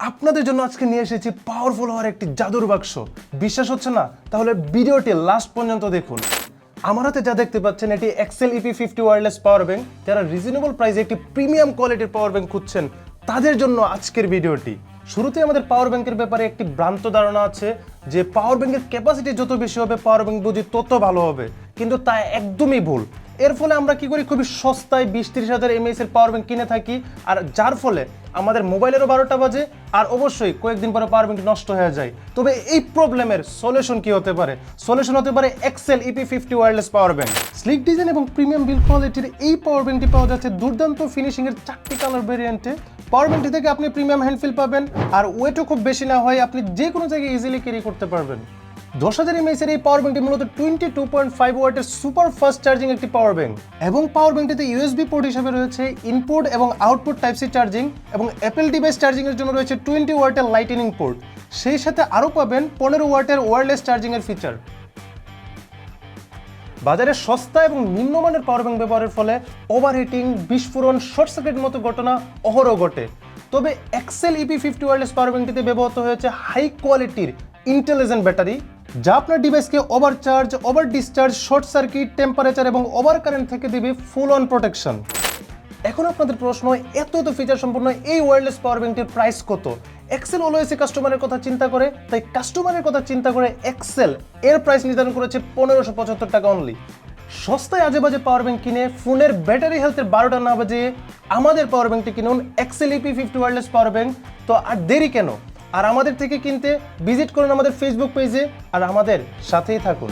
আপনাদের জন্য আজকে নিয়ে এসেছি পাওয়ারফুল হওয়ার একটি জাদুর বাক্স। বিশ্বাস হচ্ছে না? তাহলে ভিডিওটি লাস্ট পর্যন্ত দেখুন। আমার হাতে যা দেখতে পাচ্ছেন, এটি Excel EP fifty wireless power bank যারা রিজনেবল প্রাইসে একটি প্রিমিয়াম কোয়ালিটির পাওয়ার ব্যাংক খুঁজছেন, তাদের জন্য আজকের ভিডিওটি। শুরুতে আমাদের পাওয়ার ব্যাংকের ব্যাপারে একটি ভ্রান্ত ধারণা আছে যে পাওয়ার ব্যাংকের ক্যাপাসিটি যত বেশি হবে পাওয়ার ব্যাংক বুঝি তত ভালো হবে। কিন্তু তা একদমই ভুল। এর ফলে আমরা কি করি? খুবই সস্তায় বিশ তিরিশ হাজার এমএএস এর পাওয়ার ব্যাংক কিনে থাকি। আর যার ফলে আমাদের মোবাইলেরও বারোটা বাজে, আর অবশ্যই কয়েকদিন পরে পাওয়ার ব্যাংক নষ্ট হয়ে যায়। তবে এই প্রবলেমের সলিউশন কি হতে পারে? সলিউশন হতে পারে Excel EP fifty wireless power bank sleek design এবং প্রিমিয়াম বিল কোয়ালিটির এই পাওয়ার ব্যাংকটি পাওয়া যাচ্ছে দুর্দান্ত ফিনিশিং এর চারটি কালার ভেরিয়েন্টে পাওয়ার ব্যাংকটি থেকে আপনি প্রিমিয়াম হ্যান্ডফিল পাবেন, আর ওয়েটও খুব বেশি না হয় আপনি যে কোনো জায়গায় ইজিলি ক্যারি করতে পারবেন। দশ হাজার এমএসের এই পাওয়ার ব্যাংকটি মূলত টোয়েন্টি টু পয়েন্ট ফাইভ ওয়াটের সুপার ফাস্ট চার্জিং একটি পাওয়ার ব্যাংক এবং পাওয়ার ব্যাংকটিতে ইউএসবি পোর্ট হিসেবে রয়েছে ইনপুট এবং আউটপুট টাইপ সি চার্জিং এবং অ্যাপেল ডিভাইস চার্জিং এর জন্য রয়েছে টোয়েন্টি ওয়াটের লাইটেনিং পোর্ট সেই সাথে আরও পাবেন পনেরো ওয়াটের ওয়্যারলেস চার্জিং এর ফিচার বাজারে সস্তা এবং নিম্নমানের পাওয়ার ব্যাংক ব্যবহারের ফলে ওভারহিটিং বিস্ফোরণ শর্ট সার্কিট মতো ঘটনা অহরহ ঘটে। তবে Excel EP fifty wireless power ব্যাংকটিতে ব্যবহৃত হয়েছে হাই কোয়ালিটির ইন্টেলিজেন্ট ব্যাটারি যা আপনার ডিভাইসকে over charge over discharge short circuit temperature এবং ওভার কারেন্ট থেকে দিবে ফুল অন প্রোটেকশন এখন আপনাদের প্রশ্ন, এত এত ফিচার সম্পূর্ণ এই ওয়্যারলেস পাওয়ার ব্যাংকটির প্রাইস কত? এক্সেল অলওয়েসি কাস্টমারের কথা চিন্তা করে, তাই কাস্টমারের কথা চিন্তা করে এক্সেল এর প্রাইস নির্ধারণ করেছে পনেরোশো পঁচাত্তর টাকা অনলি সস্তায় আজে বাজে পাওয়ার ব্যাংক কিনে, ফোনের ব্যাটারি হেলথের বারোটা না বাজে আমাদের পাওয়ার ব্যাংকটি কিনুন Excel EP fifty wireless power bank তো আর দেরি কেন? আর আমাদের থেকে কিনতে ভিজিট করুন আমাদের ফেসবুক পেজে আর আমাদের সাথেই থাকুন।